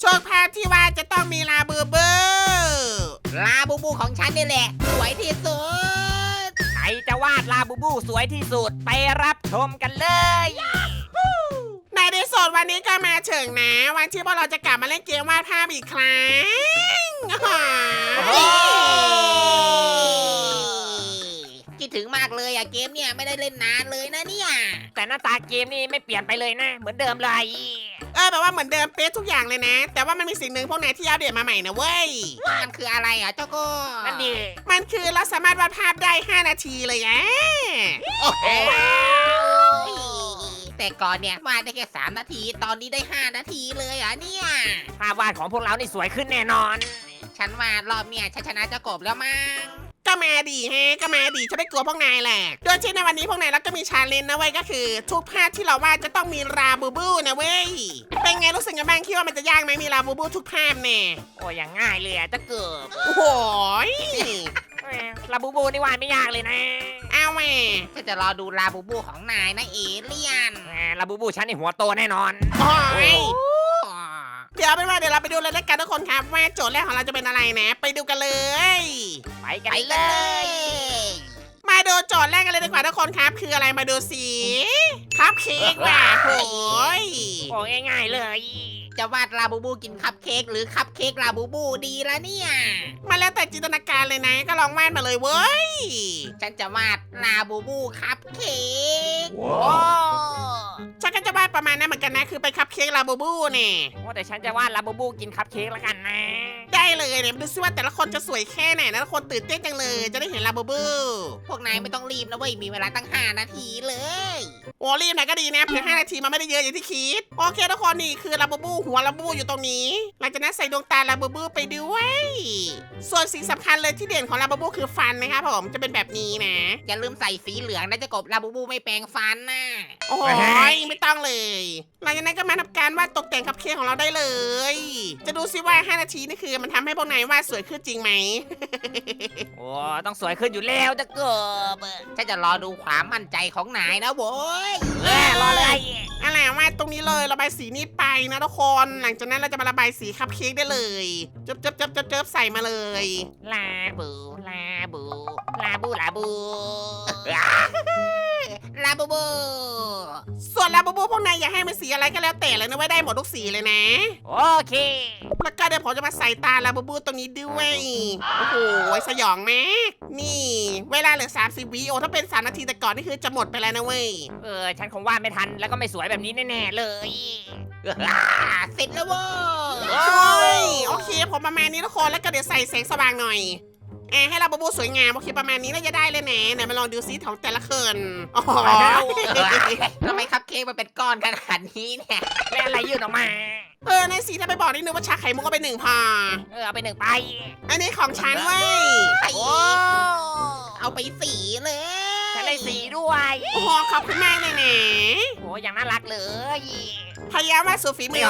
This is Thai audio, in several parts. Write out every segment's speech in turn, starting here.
โชคภาพที่ว่าจะต้องมีลาบูบูลาบูบูของฉันนี่แหละ สวยที่สุด ใครจะวาดลาบูบูสวยที่สุดไปรับชมกันเลยในที่สุดวันนี้ก็มาถึงนะ วันที่พวกเราจะกลับมาเล่นเกมวาดภาพอีกครั้งอ้าวคิดถึงมากเลยอะเกมเนี่ยไม่ได้เล่นนานเลยนะเนี่ย แต่หน้าตาเกมนี่ไม่เปลี่ยนไปเลยนะ เหมือนเดิมเลย เออแบบว่าเหมือนเดิมเป๊ะทุกอย่างเลยนะ แต่ว่ามันมีสิ่งหนึ่งพวกนายที่อัปเดตมาใหม่นะเว้ย มันคืออะไรอะเจ้าก็นั่นดีมันคือเราสามารถวาดภาพได้ 5 นาทีเลยอะโอ้โหแต่ก่อนเนี่ยวาดได้แค่สามนาที ตอนนี้ได้ห้านาทีเลยเหรอะเนี่ย ภาพวาดของพวกเรานี่สวยขึ้นแน่นอน ฉันวาดรอบเนี่ยฉันชนะเจ้ากบแล้วมั้ง ก็มาดีฮะก็มาดีฉันไม่กลัวพวกนายแหละ โดยที่ในวันนี้พวกนายเราก็มีชาเลนจ์นะเว้ยก็คือ ทุกภาพที่เราวาดจะต้องมีราบูบูนะเว้ย เป็นไงรู้สึกยังไงบ้างคิดว่ามันจะยากไหมมีราบูบูทุกภาพเนี่ยโอ้ยอย่างง่ายเลยอะจะเกิบโอ้โหยลาบูบูนี่วาดไม่ยากเลยนะเอาแหม่ฉันจะรอดูลาบูบูของนายนะเอเลียนแหมลาบูบูฉันนี่หัวโตแน่นอน โอ้ยอ๋อ เดี๋ยวเป็นว่าเดี๋ยวเราไปดูเลยแล้วกันทุกคนครับว่าโจทย์แรกของเราจะเป็นอะไรนะ ไปดูกันเลย ไปกันไปเลเลย ย มาดูโจทย์แรกกันเลยดีกว่าทุกคนครับ คืออะไรมาดูสิคัพเค้กว่ะโอ้ยโอ้ยง่ายๆเลย จะวาดลาบูบูกินคัพเค้กหรือคัพเค้กลาบูบูดีละเนี่ย มาแล้วแต่จินตนาการเลยนะ ก็ลองวาดมาเลยเว้ย ฉันจะวาดลาบูบูคัพเค้กโอ้ฉันก็จะ วาดประมาณนั้นเหมือนกันนะ คือเป็นคัพเค้กลาบูบูเนี่ยโอ้แต่ฉันจะวาดลาบูบูกินคัพเค้กแล้วกันนะ ได้เลยเนี่ยมาดูซิว่าแต่ละคนจะสวยแค่ไหนนะทุกคนตื่นเต้นจังเลย จะได้เห็นลาบูบู พวกนายไม่ต้องรีบนะเว้ย มีเวลาตั้ง5นาทีเลย โอ้รีบหน่อยก็ดีนะเผื่อ5นาทีมันไม่ได้เยอะอย่างที่คิด โอเคทุกคนนี่คือลาบูบูหัวลาบูบูอยู่ตรงนี้ หลังจากนั้นใส่ดวงตาลาบูบูไปด้วย ส่วนสิ่งสำคัญเลยที่เด่นของลาบูบูคือฟันนะครับผม จะเป็นแบบนี้นะ อย่าลืมใส่สีเหลืองนะเจะกบลาบูบูไม่แปรงฟันนะโอ้ยไม่ต้องเลยหลังจากนั้นก็มาทำการวาดตกแต่งคัพเค้กของเราได้เลย จะดูซิว่า 5 นาทีนี่คือ มันทำให้พวกนายวาดสวยขึ้นจริงไหม โอ้ต้องสวยขึ้นอยู่แล้วจะเกิบฉันจะรอดูความมั่นใจของนายนะโว้ยเออรอเลยอะไรวาดตรงนี้เลยระบายสีนี้ไปนะทุกคน หลังจากนั้นเราจะมาระบายสีคัพเค้กได้เลยจับจับจับจับจับใส่มาเลย ลาบูลาบูลาบูลาบู บูบูพวกนายอยากให้มันสีอะไรก็แล้วแต่เลยนะไว้ยได้หมดทุกสีเลยนะ โอเค แล้วก็เดี๋ยวผมจะมาใส่ตาลาบูบูตรงนี้ด้วย โอ้โห สยองมากนี่ เวลาเหลือ 30วิโอถ้าเป็น 3 นาทีแต่ก่อนนี่คือจะหมดไปแล้วนะเว้ย เออ ฉันคงวาดไม่ทันแล้วก็ไม่สวยแบบนี้แน่ๆเลยอ่าเสร็จแล้วโว้ย โอ้ยโอเค ผมประมาณนี้ทุกคนแล้วก็เดี๋ยวใส่แสงสว่างหน่อยแอบให้ลาบูบูสวยงามโอเคประมาณนี้น่าจะได้เลยนะไหนมาลองดูซิของแต่ละคนโอ้โหทำไมคัพเค้กมันเป็นก้อนขนาดนี้เนี่ยแล้วอะไรยื่นออกมา เออในสีถ้าไปบอกนิดนึงว่าชาไข่มุกก็ไปหนึ่งพอเออเอาไปหนึ่งไป อันนี้ของฉันเว้ยไอ้โอ้เอาไปสีเลยฉันได้สีด้วยโอ้โหขอบคุณมากเลยนะโอ้อย่างน่ารักเลยพยายามมาสู่ฝีมือ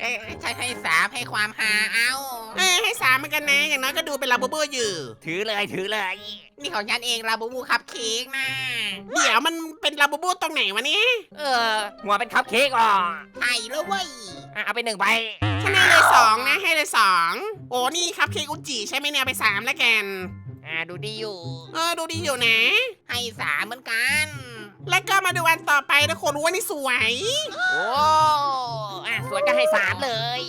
เอ้ยเอ้ยฉันให้สามให้ความฮาเอา เออให้สามเหมือนกันนะ อย่างน้อยก็ดูเป็นลาบูบูอยู่ ถือเลยถือเลย นี่ของฉันเองลาบูบูคัพเค้กนะ เดี๋ยวมันเป็นลาบูบูตรงไหนวะเนี่ยเออ หัวเป็นคัพเค้กอะใช่แล้วเว้ยอะเอาไปหนึ่งไปฉันให้เลยสองนะให้เลยสองโอ้นี่ครับเค้กอุจิใช่ไหมเนี่ยไปสามแล้วกัน อ่าดูดีอยู่ เออดูดีอยู่นะ ให้สามเหมือนกัน แล้วก็มาดูอันต่อไปทุกคนว่านี่สวย โอ้อะ สวยก็ให้สามเลย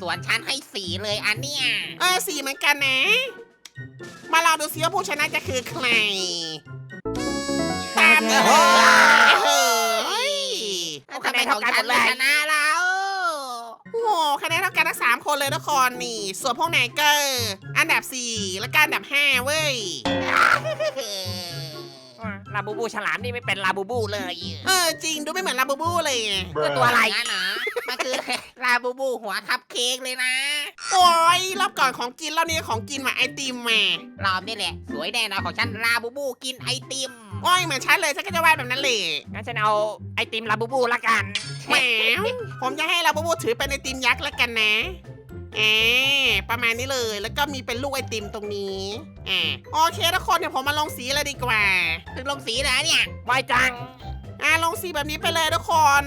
ส่วนฉันให้สี่เลยอันเนี้ยเออสีเหมือนกันนะ มาลองดูซิว่าผู้ชนะจะคือใคร ตามนี้เลยเฮ้ยทำไมของฉันล่ะชนะแล้ว โอ้โหคะแนนเท่ากันทั้งสามคนเลยทุกคนนี่ ส่วนพวกนายเกอร์อันดับสี่แล้วก็อันดับห้าเว้ย ลาบูบูฉลามนี่ไม่เป็นลาบูบูเลยเออจริงดูไม่เหมือนลาบูบูเลยอะเออตัวอะไรงั้นเหรอมันคือลาบูบูหัวคัพเค้กเลยนะ โอ้ยรอบก่อนของกินรอบนี้ของกินมาไอติมมารอบนี้แหละ สวยแน่นอนของฉันลาบูบูกินไอติม โอ้ยเหมือนฉันเลยฉันก็จะวาดแบบนั้นเลยงั้นฉันเอาไอติมลาบูบูละกัน แหมผมจะให้ลาบูบูถือเป็นไอติมยักษ์แล้วกันนะแอบประมาณนี้เลยแล้วก็มีเป็นลูกไอติมตรงนี้อ่าโอเคทุกคนเดี๋ยวผมมาลงสีเลยดีกว่าถึงลงสีแล้วเนี่ยไวจัง อะลงสีแบบนี้ไปเลยทุกคน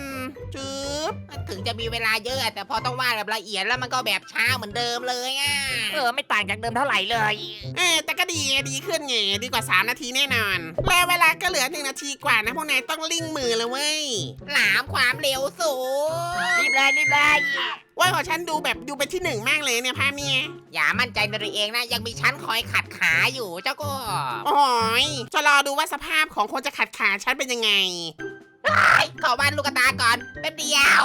จืบถึงจะมีเวลาเยอะแต่พอต้องวาดแบบละเอียดแล้วมันก็แบบช้าเหมือนเดิมเลยอะเออไม่ต่างจากเดิมเท่าไหร่เลย เออแต่ก็ดีไงดีขึ้นไงดีกว่า 3 นาทีแน่นอน แล้วเวลาก็เหลือหนึ่งนาทีกว่านะพวกนายต้องลิงมือเลยเว้ยหลามความเร็วสูงรีบเลยรีบเลย ว่าของฉันดูแบบดูเป็นที่หนึ่งมากเลยเนี่ยภาพเนี้ยอย่ามั่นใจในตัวเองนะ ยังมีชั้นคอยขัดขาอยู่เจ้าก็โอ้ยจะรอดูว่าสภาพของคนจะขัดขาฉันเป็นยังไง ขอวาดลูกตาก่อนแป๊บเดียว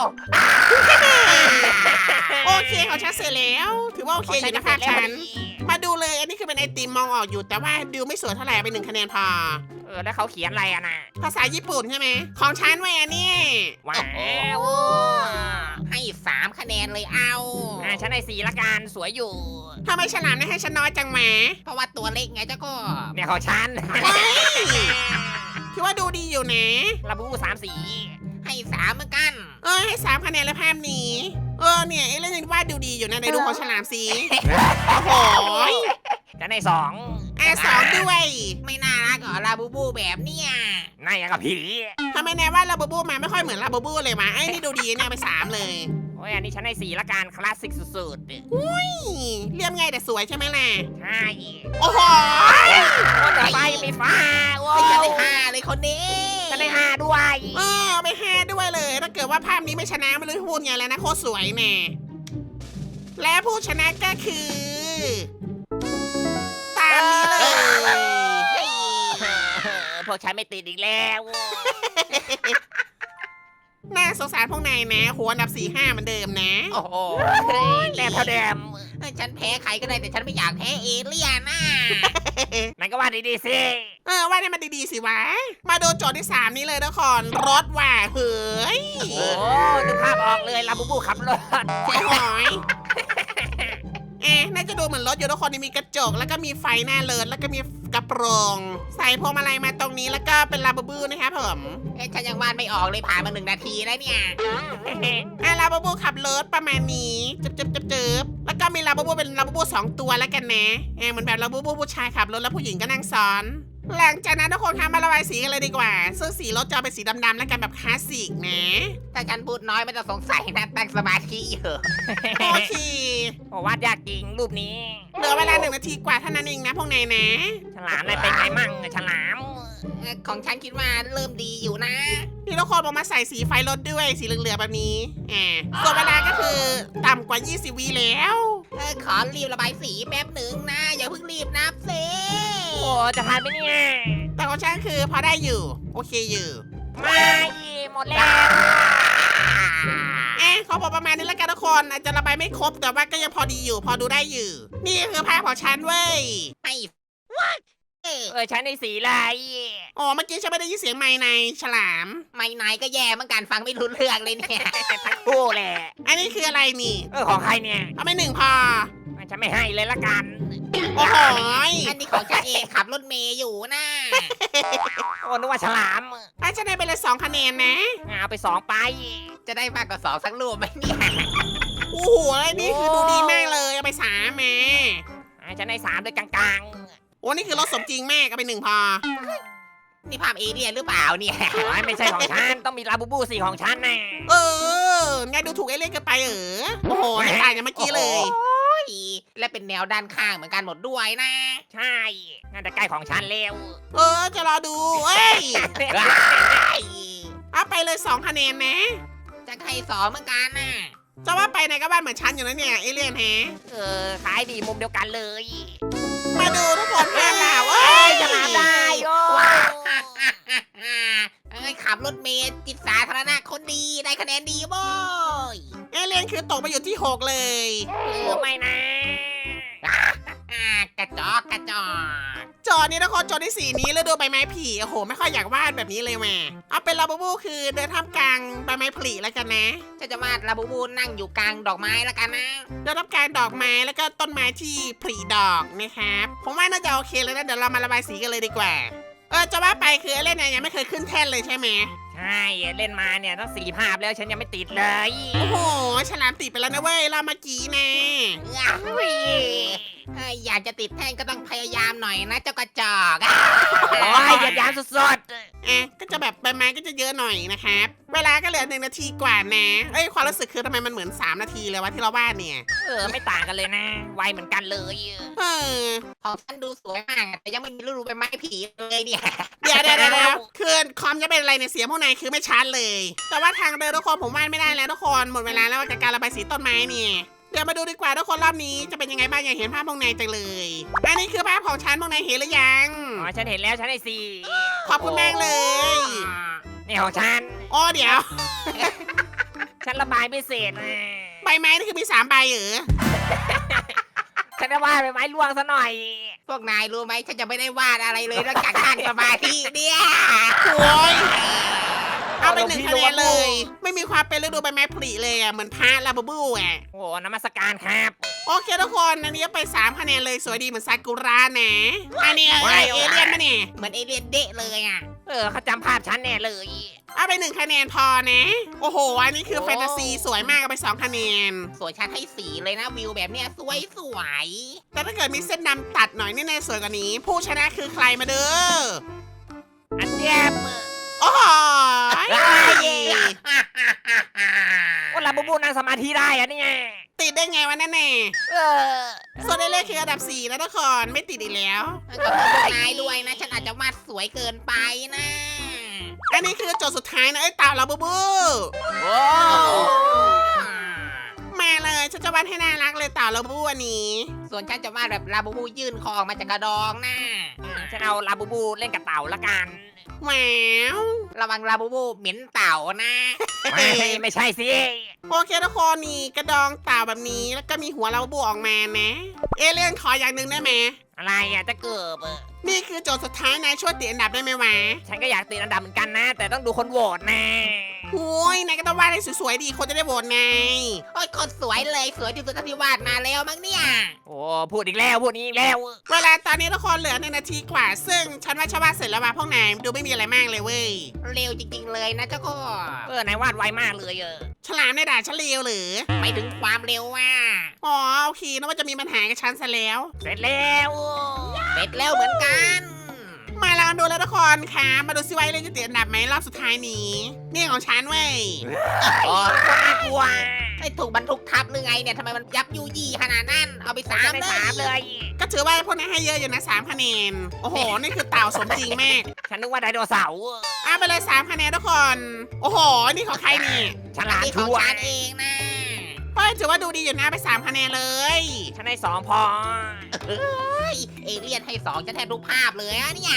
โอเคของฉันเสร็จแล้ว ถือว่าโอเคอยู่นะภาพฉัน มาดูเลยอันนี้คือเป็นไอติมมองออกอยู่แต่ว่าดูไม่สวยเท่าไหร่ไปหนึ่งคะแนนพอ เออแล้วเขาเขียนอะไรอะนะภาษาญี่ปุ่นใช่ไหมของฉันเว้ยอันนี้ว้าวให้สามคะแนนเลยเอาอ่าฉันให้สีละกันสวยอยู่ ทำไมฉลามไม่ให้ฉันน้อยจังแหมเพราะว่าตัวเล็กไงเจ้าก็เนี่ยของฉัน เฮ้ย ถือว่าดูดีอยู่นะลาบูบูสามสี ให้สามเหมือนกัน เออให้สามคะแนนเลยภาพนี้ เออเนี่ยไอ้เรื่องนี้วาดดูดีอยู่นะในดูของฉลามสีโอ้โหยฉันให้สองอะสองด้วย ไม่น่ารักเหรอลาบูบูแบบเนี้ยนายอย่างกับผี ทำไมแน่ว่าลาบูบูมาไม่ค่อยเหมือนลาบูบูเลยวะไอ้นี่ดูดีเนี่ยไปสามเลยโอ้ ยอันนี้ฉันให้สีละกันคลาสสิกสุดนี่เรียบง่ายแต่สวยใช่ไหมล่ะๆใช่โอ้โหโอ้แต่ไฟมีฟ้าโอ้ให้ฉันยได้ห้าเลยคนนี้ฉันได้ห้าด้วยเออไปห้าด้วยเลย ถ้าเกิดว่าภาพนี้ไม่ชนะไม่รู้จะพูดไงแล้วนะโคตรสวยแน่และผู้ชนะก็คือ ตามนี้เลยพวกฉันไม่ติดอีกแล้ว น่าสงสารพวกนายนะหัวอันดับสี่ห้าเหมือนเดิมนะโอ้โหแต้มเท่าเดิมฉันแพ้ใครก็ได้แต่ฉันไม่อยากแพ้เอเลี่ยนน่ะนายก็ว่าดีๆสิเออว่าให้มันดีๆสิวะ มาดูโจทย์ที่สามนี้เลยทุกคนรถว่ะเฮ้ยโอ้ดูภาพออกเลยลาบูบูขับรถ โอ้โหยเอ๊ะ น่าจะดูเหมือนรถอยู่ทุกคนนี่มีกระจก แล้วก็มีไฟหน้าเลิศแล้วก็มีกระโปรง ใส่พวงมาลัยมาตรงนี้แล้วก็เป็นลาบูบูนะครับผม เอ๊ะฉันยังวาดไม่ออกเลยผ่านมาหนึ่งนาทีแล้วเนี่ย อะลาบูบูขับรถประมาณนี้จึบจึบจึบจึบแล้วก็มีลาบูบูเป็นลาบูบูสองตัวแล้วกันนะเออเหมือนแบบลาบูบูผู้ชายขับรถแล้วผู้หญิงก็นั่งซ้อน หลังจากนั้นทุกคนคะมาระบายสีกันเลยดีกว่า ซึ่งสีรถจะเป็นสีดำๆแล้วกันแบบคลาสสิกนะถ้าฉันพูดน้อยไม่ต้องสงสัยนะตั้งสมาธิอยู่โอเค โอ้วาดยากจริงรูปนี้เหลือเวลาหนึ่งนาทีกว่าเท่านั้นเองนะพวกนายนะ ฉลามนายเป็นไงมั่งฉลาม เอ่อของฉันคิดว่าเริ่มดีอยู่นะ นี่ทุกคนบอกมาใส่สีไฟรถด้วยสีเหลืองๆแบบนี้อ่าส่วนเวลาก็คือต่ำกว่า 20วิแล้ว เออขอรีบระบายสีแป๊บหนึ่งนะ อย่าเพิ่งรีบนับสิโอ้ จะทันไหมเนี่ยแต่ของฉันคือพอได้อยู่ โอเคอยู่ไม่หมดแล้วเอ๊ะเขาบอกประมาณนี้แล้วกันทุกคนอาจจะระบายไม่ครบแต่ว่าก็ยังพอดีอยู่ พอดูได้อยู่ นี่คือภาพของฉันเว้ยให้เออเออฉันในสีอะไรอ๋อเมื่อกี้ฉันไม่ได้ยินเสียงไมค์ในฉลาม ไม่นายก็แย่เหมือนกันฟังไม่รู้เรื่องเลยเนี่ยทั้งคู่แหละ อันนี้คืออะไรนี่ เออของใครเนี่ย เอาไปหนึ่งพอฉันไม่ให้เลยละกัน โอ้โหยอันนี้ของฉันเองขับรถเมย์อยู่นะโอ้นึกว่าฉลามให้ฉันได้ไปเลยสองคะแนนนะ เอาไปสองไป จะได้มากกว่าสองสักรูปไหมเนี่ยโอ้โหนี่คือดูดีมากเลยเอาไปสามแม่อะฉันในสามเลยกลางโอ้นี่คือรถสมจริงมากเอาไปหนึ่งพอ นี่ภาพเอเลี่ยนหรือเปล่าเนี่ยๆโอ้ยไม่ใช่ของฉัน ต้องมีลาบูบูสีของฉันแน่เออไงดูถูกไอเล่นกันไปเออโอ้โหไม่ต่างจากเมื่อกี้เลย และเป็นแนวด้านข้างเหมือนกันหมดด้วยนะ ใช่น่าจะใกล้ของฉันแล้วเออจะรอดูเอ้ยเอาไปเลยสองคะแนนนะ จะให้สองเหมือนกันนะจะว่าไปไหนก็บ้านเหมือนฉันอยู่นะเนี่ยเอเลี่ยนแฮะเออขายดีมุมเดียวกันเลย มาดูทุกคนภาพเราเอ้เอ้ยยฉลามได้โอ้เอ้ยขับรถเมล์จิตสาธารณะคนดีได้คะแนนดีโว้ยเอเลี่ยนคือตกไปอยู่ที่หกเลย เออไม่นะอ่ากระ จอกกระจอกจอนี้ทุกคนจอที่สีนี้แล้วดูใบไม้ผลิโอ้โห ไม่ค่อยอยากวาดแบบนี้เลยแม่เอาเป็นลาบูบูคือเดินท่ามกลางใบไม้ผลิแล้วกันนะ ฉันจะวาดลาบูบูนั่งอยู่กลางดอกไม้แล้วกันนะเดินท่ามกลางดอกไม้แล้วก็ต้นไม้ที่ผลิดอกนะครับ ผมว่าน่าจะโอเคแล้วนะเดี๋ยวเรามาระบายสีกันเลยดีกว่า เออจะว่าไปคือเอเลี่ยนเนี่ยยังไม่เคยขึ้นแท่นเลยใช่ไหมใช่เล่นมาเนี่ยต้องสี่ภาพแล้วฉันยังไม่ติดเลยโอ้โหฉลามติดไปแล้วนะเว้ยเรามากี้นะ อุ้ย เอ้ยอยากจะติดแท่งก็ต้องพยายามหน่อยนะเจ้ากระจอกอะโอ้ยเหยียดหยามสุดอะก็จะแบบใบไม้ก็จะเยอะหน่อยนะครับ เวลาก็เหลือหนึ่งนาทีกว่านะ เอ้ยความรู้สึกคือทำไมมันเหมือน 3 นาทีเลยวะที่เราวาดเนี่ย ๆ เออ ไม่ต่างกันเลยนะ ไวเหมือนกันเลยเออ ของฉันดูสวยมากแต่ยังไม่มีฤดูใบไม้ผีเลยเนี่ย เดี๋ยวเดี๋ยวเดี๋ยวเดี๋ยวคือคอมจะเป็นอะไรเนี่ยเสียงพวกนายคือไม่ชัดเลย แต่ว่าทางเดินทุกคนผมวาดไม่ได้แล้วทุกคนหมดเวลาแล้วกับการระบายสีต้นไม้เนี่ย เดี๋ยวมาดูดีกว่าทุกคนรอบนี้จะเป็นยังไงบ้างอยากเห็นภาพพวกนายจังเลยอันนี้คือภาพของฉันพวกนายเห็นหรือยังอ๋อฉันเห็นแล้วฉันได้สี่ขอบคุณมากเลยนี่ของฉันอ๋อเดี๋ยว ฉันระบายไม่เสร็จนะใบไม้นี่คือมีสามใบเหรอฉันได้ว่าใบไม้ร่วงซะหน่อย พวกนายรู้ไหมฉันจะไม่ได้วาดอะไรเลยนอกจากนั่งสมาธิเนี่ยโอ้ย เอาไปหนึ่งคะแนนเลย ไม่มีความเป็นฤดูใบไม้ผลิเลยอะเหมือนพาลาบูบูอะโอ้นมัสการครับ โอเคทุกคนอันนี้ไปสามคะแนนเลยสวยดีเหมือนซากุระนะอันนี้ไอเอเลี่ยนมาเนี่ยเหมือนเอเลียนเดะเลยอะ เออเขาจำภาพฉันแน่เลย เอาไปหนึ่งคะแนนพอนะ โอ้โห อันนี้คือแฟนตาซีสวยมากเอาไปสองคะแนน สวยชัดให้สีเลยนะวิวแบบเนี้ยสวยสวยแต่ถ้าเกิดมีเส้นดำตัดหน่อยนี่แน่สวยกว่านี้ ผู้ชนะคือใครมาเด้ออันเดียบโอ้โห โอ้ลาบูบูนั่งสมาธิได้อะเนี่ยติดได้ไงวะนั่นแน่เออส่วนได้เลขคืออันดับ4นะทุกคนไม่ติดอีกแล้วกับพวกนายด้วยนะ ฉันอาจจะวาดสวยเกินไปนะ อันนี้คือโจทย์สุดท้ายนะเอ้ยตามเราบูบู โอ้ มาเลย ฉันจะวาดให้น่ารักเลยเต่าเราบูบูอันนี้ ส่วนฉันจะวาดแบบลาบูบูยื่นคอออกมาจากกระดองนะฉันเอาลาบูบูเล่นกับเต่าละกันแหววระวังลาบูบูเหม็นเต่านะไม่ไม่ใช่สิโอเคทุกคนนี่กระดองเต่าแบบนี้แล้วก็มีหัวเราบูออกมานะ เอเลี่ยนขออย่างหนึ่งได้ไหมอะไรอะจะเกิบเออนี่คือโจทย์สุดท้ายนายช่วยติดอันดับได้ไหมวะฉันก็อยากติดอันดับเหมือนกันนะ แต่ต้องดูคนโหวตนะ โอ้ยนายก็ต้องวาดให้สวยๆดีคนจะได้โหวตไงโอ้ยคนสวยเลยสวยที่สุดเท่าที่วาดมาแล้วมั้งเนี่ย โอ้พูดอีกแล้วพูดอีกแล้ว เวลาตอนนี้ทุกคนเหลือหนึ่งนาทีกว่า ซึ่งฉันว่าชาวบ้านเสร็จแล้วว่ะพวกนายดูไม่มีอะไรมากเลยเว้ย เร็วจริง ๆ เลยนะเจ้าก็เออนายวาดไวมากเลยเออฉลามในด่าฉันเลวหรือไปถึงความเร็วว่าอ๋อโอเคนึกว่าจะมีปัญหากับฉันซะแล้ว เสร็จแล้ว เสร็จแล้วเหมือนกันมาล องดูแล้วทุกคนค่ะ มาดูซิว่าเล่นจะติดอันดับไหมรอบสุดท้ายนี้ นี่ของฉันเว้ยโอ้คนน่ากลัวไอ้ถูกบรรทุกทับหรือไงเนี่ยทำไมมันยับยุยี่ขนาดนั้น เอาไปสาสามมได้เลสามเลยยก็ถือว่าพวกนั้นให้เยอะอยู่นะสามคะแนน โอ้โห นี่คือเต่าสมจริงมากฉันนึกว่าไดโนเสาร์เอาไปเลยสามคะแนนทุกคน โอ้โห นี่ของใครนี่ฉลาดนี่ของชัวร์ฉันเองนะ เฮ้ยถือว่าดูดีอยู่นะไปสามคะแนนเลยฉันได้สองพอ เฮ้ยเอเลี่ยนให้สองฉันแทบทุกภาพเลยอะเนี่ย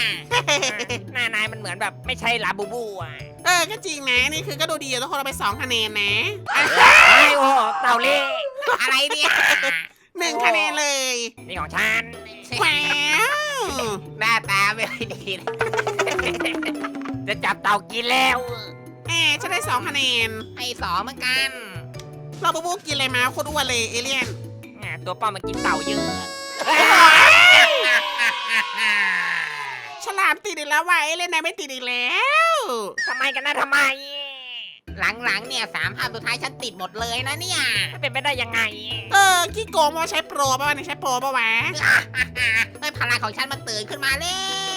หน้านายมันเหมือนแบบไม่ใช่ลาบูบูอะเออก็จริงนะนี่คือก็ดูดีอยู่ทุกคนเอาไปสองคะแนนนะไอ้โอ้เต่าเล่อะไรเนี่ยหนึ่งคะแนนเลยนี่ของฉันแหววหน้าตาไม่ค่อยดีเลยจะจับเต่ากินแล้วแอบฉันได้สองคะแนนให้สองเหมือนกัน เราบูบูกินอะไรมาโคตรอ้วนเลยเอเลี่ยนอะตัวป้อมมันกินเต่าเยอะฉลามติดอีกแล้วว่ะเอเลี่ยนนายไม่ติดอีกแล้ว ทำไมกันนะทำไม หลังๆเนี่ยสามภาพสุดท้ายฉันติดหมดเลยนะเนี่ย มันเป็นไปได้ยังไง เออขี้โกงมาใช้โปรป่ะวะเนี่ยใช้โปรป่ะวะ เฮ้ยพลังของฉันมันตื่นขึ้นมาแล้ว